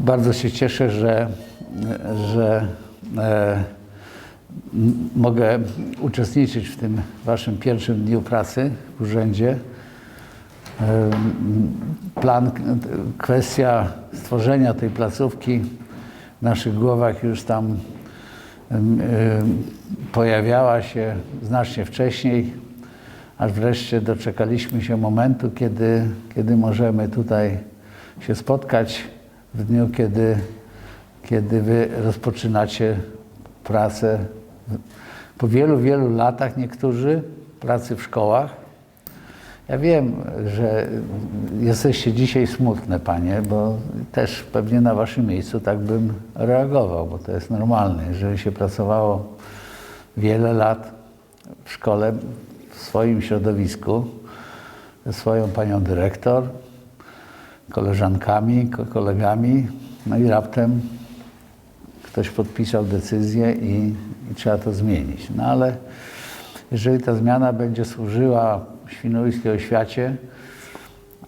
Bardzo się cieszę, że, że e, mogę uczestniczyć w tym Waszym pierwszym dniu pracy w urzędzie. E, Plan, kwestia stworzenia tej placówki w naszych głowach już tam em, pojawiała się znacznie wcześniej, aż wreszcie doczekaliśmy się momentu, kiedy, kiedy możemy tutaj się spotkać w dniu, kiedy, kiedy Wy rozpoczynacie pracę po wielu, wielu latach niektórzy pracy w szkołach. Ja wiem, że jesteście dzisiaj smutne, panie, bo też pewnie na waszym miejscu tak bym reagował, bo to jest normalne. Jeżeli się pracowało wiele lat w szkole, w swoim środowisku, swoją panią dyrektor, koleżankami, ko- kolegami, no i raptem ktoś podpisał decyzję i, i trzeba to zmienić. No ale jeżeli ta zmiana będzie służyła świnoujskiej oświacie,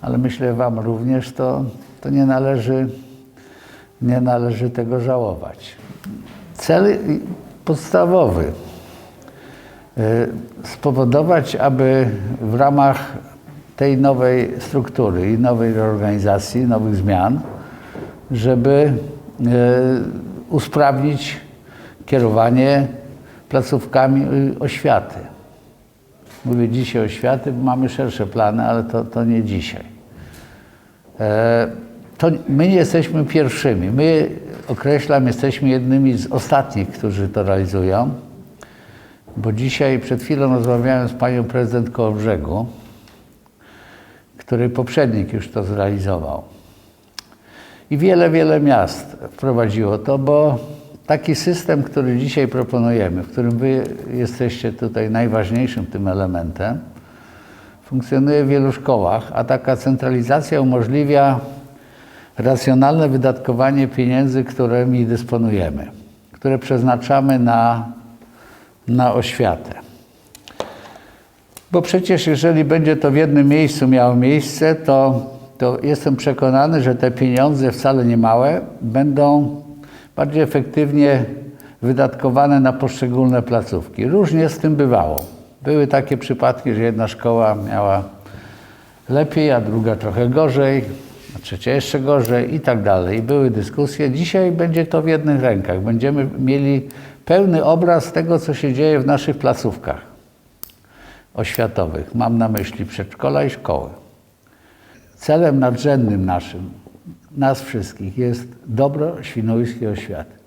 ale myślę Wam również, to, to nie, należy, nie należy tego żałować. Cel podstawowy y, spowodować, aby w ramach tej nowej struktury i nowej reorganizacji, nowych zmian, żeby y, usprawnić kierowanie placówkami y, oświaty. Mówię dzisiaj oświaty, bo mamy szersze plany, ale to, to nie dzisiaj. E, To my nie jesteśmy pierwszymi. My, określam, jesteśmy jednymi z ostatnich, którzy to realizują, bo dzisiaj przed chwilą rozmawiałem z panią prezydent Kołobrzegu, który poprzednik już to zrealizował. I wiele, wiele miast wprowadziło to, bo taki system, który dzisiaj proponujemy, w którym wy jesteście tutaj najważniejszym tym elementem, funkcjonuje w wielu szkołach, a taka centralizacja umożliwia racjonalne wydatkowanie pieniędzy, którymi dysponujemy, które przeznaczamy na, na oświatę. Bo przecież jeżeli będzie to w jednym miejscu miało miejsce, to, to jestem przekonany, że te pieniądze wcale nie małe będą bardziej efektywnie wydatkowane na poszczególne placówki. Różnie z tym bywało. Były takie przypadki, że jedna szkoła miała lepiej, a druga trochę gorzej, a trzecia jeszcze gorzej i tak dalej. Były dyskusje. Dzisiaj będzie to w jednych rękach. Będziemy mieli pełny obraz tego, co się dzieje w naszych placówkach oświatowych. Mam na myśli przedszkola i szkoły. Celem nadrzędnym naszym, nas wszystkich, jest dobro świnoujskiej oświaty.